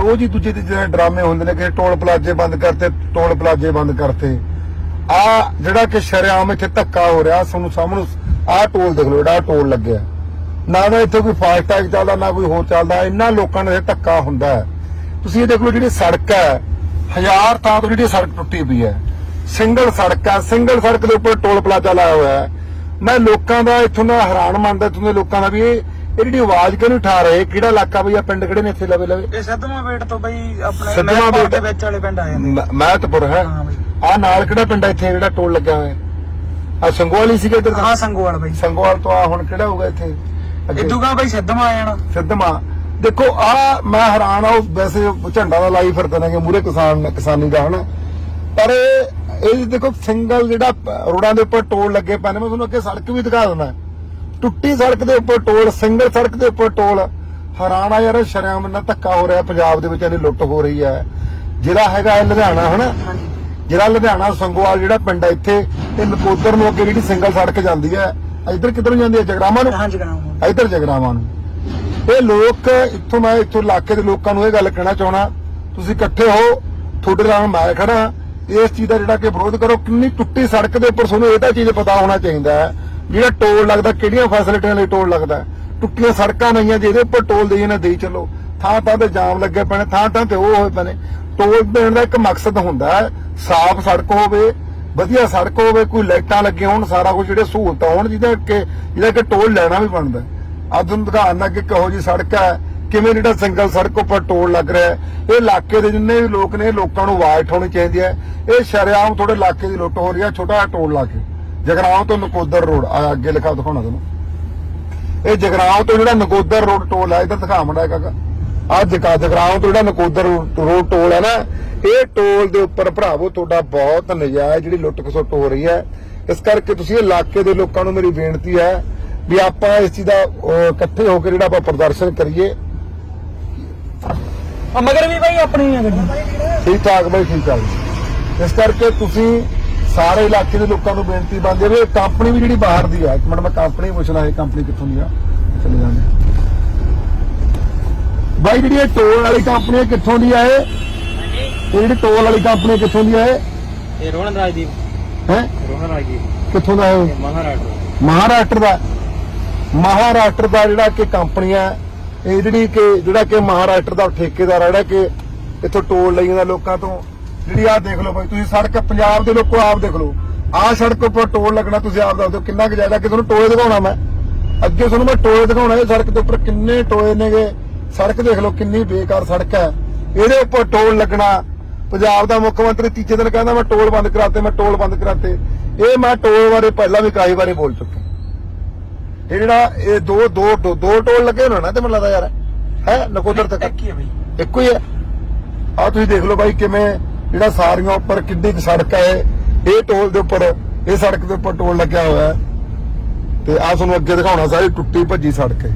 ਰੋਜ਼ ਹੀ ਦੂਜੇ ਤੇ ਜਿਹੜੇ ਡਰਾਮੇ ਹੁੰਦੇ ਨੇ ਕਿ ਟੋਲ ਪਲਾਜ਼ੇ ਬੰਦ ਕਰਤੇ, ਟੋਲ ਪਲਾਜ਼ੇ ਬੰਦ ਕਰਤੇ। ਆ ਜਿਹੜਾ ਕਿ ਸ਼ਰੇਆਮ ਇੱਥੇ ਧੱਕਾ ਹੋ ਰਿਹਾ ਤੁਹਾਨੂੰ ਸਾਹਮਣੇ ਆਹ ਟੋਲ ਦੇਖ ਲਓ, ਜਿਹੜਾ ਟੋਲ ਲੱਗਿਆ। ਨਾ ਤਾਂ ਇੱਥੇ ਕੋਈ ਫਾਸਟੈਗ ਚੱਲਦਾ, ਨਾ ਕੋਈ ਹੋਰ ਚੱਲਦਾ, ਇੰਨਾ ਲੋਕਾਂ ਨਾਲ ਇਹ ਧੱਕਾ ਹੁੰਦਾ ਤੁਸੀਂ ਇਹ ਦੇਖ ਲਓ ਜਿਹੜੀ ਸੜਕ ਹੈ, ਹਜ਼ਾਰ ਥਾਂ ਤੋਂ ਜਿਹੜੀ ਸੜਕ ਟੁੱਟੀ ਪਈ ਹੈ। ਸਿੰਗਲ ਸੜਕ ਹੈ, ਸਿੰਗਲ ਸੜਕ ਦੇ ਉੱਪਰ ਟੋਲ ਪਲਾਜ਼ਾ ਲਾਇਆ ਹੋਇਆ ਹੈ। ਮੈਂ ਲੋਕਾਂ ਦਾ ਇਥੋਂ ਦਾ ਹੈਰਾਨ ਮੰਨਦਾ, ਇੱਥੋਂ ਦੇ ਲੋਕਾਂ ਦਾ ਵੀ ਇਹ ਇਹ ਜਿਹੜੀ ਆਵਾਜ਼ ਕਿਉਂ ਨਹੀਂ ਉਠਾ ਰਹੇ? ਕਿਹੜਾ ਇਲਾਕਾ ਬਈ ਆ ਪਿੰਡ ਕਿਹੜੇ ਨੇ ਇੱਥੇ ਲਵੇ ਲਵੇ? ਇਹ ਸਦਮਾ ਵੇਟ ਤੋਂ ਬਈ ਆਪਣੇ ਬੇਟ। ਦੇ ਵਿੱਚ ਵਾਲੇ ਪਿੰਡ ਆ ਜਾਂਦੇ ਮ- ਮਹਿਤਪੁਰ ਹੈ? ਹਾਂ ਬਈ। ਆ ਨਾਲ ਕਿਹੜਾ ਪਿੰਡ ਹੈ ਇੱਥੇ ਜਿਹੜਾ ਟੋਲ ਲੱਗਿਆ ਹੋਇਆ? ਆ ਸੰਗੋਵਾਲੀ ਸੀਗਾ ਇੱਧਰ ਹਾਂ ਸੰਗੋਵਾਲ ਬਈ। ਸੰਗੋਵਾਲ ਤੋਂ ਆ ਹੁਣ ਕਿਹੜਾ ਹੋਊਗਾ ਇੱਥੇ? ਅੱਗੇ? ਇਦੂਗਾ ਬਈ ਸਦਮਾ ਆ ਜਾਣਾ। ਸਿੱਧਵਾਂ। ਦੇਖੋ ਆ ਮੈਂ ਹੈਰਾਨ ਆ ਉਹ ਵੈਸੇ ਝੰਡਾ ਦਾ ਲਾਈ ਫਿਰਦੇ ਨੇ ਕਿ ਮੂਰੇ ਕਿਸਾਨ ਕਿਸਾਨੀ ਦਾ ਹਨਾ? ਪਰ ਇਹ ਇਹ ਦੇਖੋ ਸਿੰਗਲ ਜਿਹੜਾ ਪ- ਰੋਡਾਂ ਦੇ ਉੱਪਰ ਟੋਲ ਲੱਗੇ ਨੇ ਮੈਂ ਤੁਹਾਨੂੰ ਅੱਗੇ ਸੜਕ ਵੀ ਦਿਖਾ ਦਿੰਦਾ। ਟੁੱਟੀ ਸੜਕ ਦੇ ਉੱਪਰ ਟੋਲ ਸਿੰਗਲ ਸੜਕ ਦੇ ਉੱਪਰ ਟੋਲ। ਹੈਰਾਨ ਆ ਯਾਰ ਸ਼ਰਿਆਮ ਨਾਲ ਧੱਕਾ ਹੋ ਰਿਹਾ ਪੰਜਾਬ ਦੇ ਵਿੱਚ ਇਹਦੀ ਲੁੱਟ ਹੋ ਰਹੀ ਹੈ। ਜਿਹੜਾ ਹੈਗਾ ਇਹ ਲੁਧਿਆਣਾ ਹਨਾ? ਜਿਹੜਾ ਲੁਧਿਆਣਾ ਸੰਗੋਵਾਲ ਜਿਹੜਾ ਪਿੰਡ ਹੈ ਇੱਥੇ ਤੇ ਨਕੋਦਰ ਨੂੰ ਅੱਗੇ ਜਿਹੜੀ ਸਿੰਗਲ ਸੜਕ ਜਾਂਦੀ ਹੈ ਇੱਧਰ ਕਿੱਧਰ ਜਾਂਦੀ ਹੈ? ਜਗਰਾਮਾ ਨੂੰ? ਹਾਂਜੀ ਕਰਾਂ ਇੱਧਰ ਜਗਰਾਵਾਂ ਨੂੰ। ਇਹ ਲੋਕ ਇੱਥੋਂ ਮੈਂ ਇੱਥੋਂ ਇਲਾਕੇ ਦੇ ਲੋਕਾਂ ਨੂੰ ਇਹ ਗੱਲ ਕਹਿਣਾ ਚਾਹਣਾ ਤੁਸੀਂ ਇਕੱਠੇ ਹੋ ਤੁਹਾਡੇ ਨਾਲ ਮੈਂ ਖੜਾ ਇਸ ਚੀਜ਼ ਦਾ ਜਿਹੜਾ ਕਿ ਵਿਰੋਧ ਕਰੋ ਕਿੰਨੀ ਟੁੱਟੀ ਸੜਕ ਦੇ ਉੱਪਰ ਤੁਹਾਨੂੰ ਇਹ ਤਾਂ ਚੀਜ਼ ਪਤਾ ਹੋਣਾ ਚਾਹੀਦਾ ਹੈ। ਜਿਹੜਾ ਟੋਲ ਲੱਗਦਾ, ਕਿਹੜੀਆਂ ਫੈਸਿਲਿਟੀਆਂ ਲਈ ਟੋਲ ਲੱਗਦਾ? ਟੁੱਟੀਆਂ ਸੜਕਾਂ ਨਹੀਂ ਜਿਹਦੇ ਉੱਪਰ ਟੋਲ ਦੇਈ ਨਾ, ਦੇਈ ਚੱਲੋ। ਥਾਂ ਥਾਂ ਤੇ ਜਾਮ ਲੱਗੇ ਪਏ ਥਾਂ ਥਾਂ ਤੇ ਉਹ ਹੋਏ ਪਏ ਟੋਲ ਦੇਣ ਦਾ ਇੱਕ ਮਕਸਦ ਹੁੰਦਾ ਹੈ, ਸਾਫ਼ ਸੜਕ ਹੋਵੇ, ਵਧੀਆ ਸੜਕ ਹੋਵੇ, ਕੋਈ ਲਾਈਟਾਂ ਲੱਗੀਆਂ ਹੋਣ, ਸਾਰਾ ਕੁਝ ਜਿਹੜੇ ਸਹੂਲਤਾਂ ਹੋਣ, ਜਿਹਦਾ ਕਿ ਜਿਹਦਾ ਕਿ ਟੋਲ ਲੈਣਾ ਵੀ ਬਣਦਾ। ਅੱਜ ਤੁਹਾਨੂੰ ਦਿਖਾਉਣਾ ਕਿ ਕਿਹੋ ਜੀ ਸੜਕ ਹੈ, ਕਿਵੇਂ ਜਿਹੜਾ ਸਿੰਗਲ ਸੜਕ ਉੱਪਰ ਟੋਲ ਲੱਗ ਰਿਹਾ ਇਹ ਇਲਾਕੇ ਦੇ ਜਿੰਨੇ ਵੀ ਲੋਕ ਨੇ ਲੋਕਾਂ ਨੂੰ ਆਵਾਜ਼ ਉਠਾਉਣੀ ਚਾਹੀਦੀ ਹੈ। ਇਹ ਸ਼ਰੇਆਮ ਥੋੜੇ ਇਲਾਕੇ ਦੀ ਲੁੱਟ ਹੋ ਰਹੀ ਹੈ, ਛੋਟਾ ਜਿਹਾ ਟੋਲ ਲਾ ਕੇ। ਜਗਰਾਉਂ ਤੋਂ ਨਕੋਦਰ ਰੋਡ ਆ ਅੱਗੇ ਲਿਖਾ ਦਿਖਾਉਣਾ ਤੁਹਾਨੂੰ। ਇਹ ਜਗਰਾਉਂ ਤੋਂ ਜਿਹੜਾ ਨਕੋਦਰ ਰੋਡ ਟੋਲ ਹੈ ਇਧਰ ਦਿਖਾ ਮੜਾ ਕਾਕਾ ਆ ਜਗਾ ਜਗਰਾਉਂ ਤੋਂ ਜਿਹੜਾ ਨਕੋਦਰ ਰੋਡ ਟੋਲ ਹੈ ਨਾ ਇਹ ਟੋਲ ਦੇ ਉੱਪਰ ਭਰਾਵੋ ਤੁਹਾਡਾ ਬਹੁਤ ਨਜਾਇਜ਼ ਜਿਹੜੀ ਲੁੱਟ ਖਸੁੱਟ ਹੋ ਰਹੀ ਹੈ। ਇਸ ਕਰਕੇ ਤੁਸੀਂ ਇਲਾਕੇ ਦੇ ਲੋਕਾਂ ਨੂੰ ਮੇਰੀ ਬੇਨਤੀ ਹੈ ਵੀ ਆਪਾਂ ਇਸ ਚੀਜ਼ ਦਾ ਇਕੱਠੇ ਹੋ ਕੇ ਜਿਹੜਾ ਆਪਾਂ ਪ੍ਰਦਰਸ਼ਨ ਕਰੀਏ। ਮਗਰ ਵੀ ਬਈ ਆਪਣੀ ਗੱਡੀ। ਠੀਕ ਠਾਕ ਬਈ ਠੀਕ ਠਾਕ ਇਸ ਕਰਕੇ ਤੁਸੀਂ ਸਾਰੇ ਇਲਾਕੇ ਦੇ ਲੋਕਾਂ ਨੂੰ ਬੇਨਤੀ ਬੰਦੇ ਵੀ ਇਹ ਕੰਪਨੀ ਵੀ ਜਿਹੜੀ ਬਾਹਰ ਦੀ ਹੈ ਇੱਕ ਮਿੰਟ ਮੈਂ ਕੰਪਨੀ ਪੁੱਛਣਾ ਇਹ ਕੰਪਨੀ ਕਿੱਥੋਂ ਦੀ ਆ? ਚਲੇ ਜਾਂਦੇ ਬਾਈ ਜਿਹੜੀ ਇਹ ਟੋਲ ਵਾਲੀ ਕੰਪਨੀ ਹੈ, ਕਿੱਥੋਂ ਦੀ ਆ ਇਹ? ਇਹ ਜਿਹੜੀ ਟੋਲ ਵਾਲੀ ਕੰਪਨੀ ਕਿੱਥੋਂ ਦੀ ਆ ਇਹ? ਇਹ ਰੋਹਨ ਰਾਜਦੀਪ। ਹੈ? ਰੋਹਨ ਰਾਜਦੀਪ। ਕਿੱਥੋਂ ਦਾ ਇਹ? ਮਹਾਰਾਸ਼ਟਰ ਮਹਾਰਾਸ਼ਟਰ ਦਾ। ਮਹਾਰਾਸ਼ਟਰ ਦਾ ਜਿਹੜਾ ਕਿ ਕੰਪਨੀ ਹੈ ਇਹ ਜਿਹੜੀ ਕਿ ਜਿਹੜਾ ਕਿ ਮਹਾਰਾਸ਼ਟਰ ਦਾ ਠੇਕੇਦਾਰ ਹੈ ਜਿਹੜਾ ਕਿ ਇੱਥੋਂ ਟੋਲ ਲਈ ਜਾਂਦਾ ਲੋਕਾਂ ਤੋਂ ਜਿਹੜੀ ਆਹ ਦੇਖ ਲਓ ਬਾਈ ਤੁਸੀਂ ਸੜਕ ਪੰਜਾਬ ਦੇ ਲੋਕੋ ਆਪ ਦੇਖ ਲਓ। ਆਹ ਸੜਕ ਉੱਪਰ ਟੋਲ ਲੱਗਣਾ ਤੁਸੀਂ ਆਪ ਦੱਸ ਦਿਓ ਕਿੰਨਾ ਕੁ ਜ਼ਿਆਦਾ ਕਿ ਤੁਹਾਨੂੰ ਟੋਏ ਦਿਖਾਉਣਾ ਮੈਂ। ਅੱਗੇ ਤੁਹਾਨੂੰ ਮੈਂ ਟੋਏ ਦਿਖਾਉਣਾ ਇਹ ਸੜਕ ਦੇ ਉੱਪਰ ਕਿੰਨੇ ਟੋਏ ਨੇਗੇ। ਸੜਕ ਦੇਖ ਲਓ ਕਿੰਨੀ ਬੇਕਾਰ ਸੜਕ ਹੈ। ਇਹਦੇ ਉੱਪਰ ਟੋਲ ਲੱਗਣਾ। ਪੰਜਾਬ ਦਾ ਮੁੱਖ ਮੰਤਰੀ ਤੀਜੇ ਦਿਨ ਕਹਿੰਦਾ ਮੈਂ ਟੋਲ ਬੰਦ ਕਰਾਤੇ ਮੈਂ ਟੋਲ ਬੰਦ ਕਰਾਤੇ। ਇਹ ਮੈਂ ਟੋਲ ਬਾਰੇ ਪਹਿਲਾਂ ਵੀ ਕਾਈ ਵਾਰੀ ਬੋਲ ਚੁੱਕਾ ਇਹ ਜਿਹੜਾ ਇਹ ਦੋ ਦੋ ਦੋ ਟੋਲ ਲੱਗੇ ਹੋਣੇ ਨਾ ਤੇ ਮੈਨੂੰ ਲੱਗਦਾ ਯਾਰ ਹੈ ਨਕੋਦਰ ਤੱਕ? ਇੱਕ ਹੀ ਆ ਬਈ। ਇੱਕੋ ਹੀ ਹੈ। ਆ ਤੁਸੀਂ ਦੇਖ ਲਓ ਬਾਈ ਕਿਵੇਂ ਜਿਹੜਾ ਸਾਰੀਆਂ ਉੱਪਰ ਕਿੱਡੀ ਕੁ ਸੜਕ ਹੈ, ਇਹ। ਟੋਲ ਦੇ ਉੱਪਰ, ਇਹ ਸੜਕ ਦੇ ਉੱਪਰ ਟੋਲ ਲੱਗਿਆ ਹੋਇਆ ਹੈ ਤੇ ਆ ਤੁਹਾਨੂੰ ਅੱਗੇ ਦਿਖਾਉਣਾ ਸਾਰੀ ਟੁੱਟੀ ਭੱਜੀ ਸੜਕ ਹੈ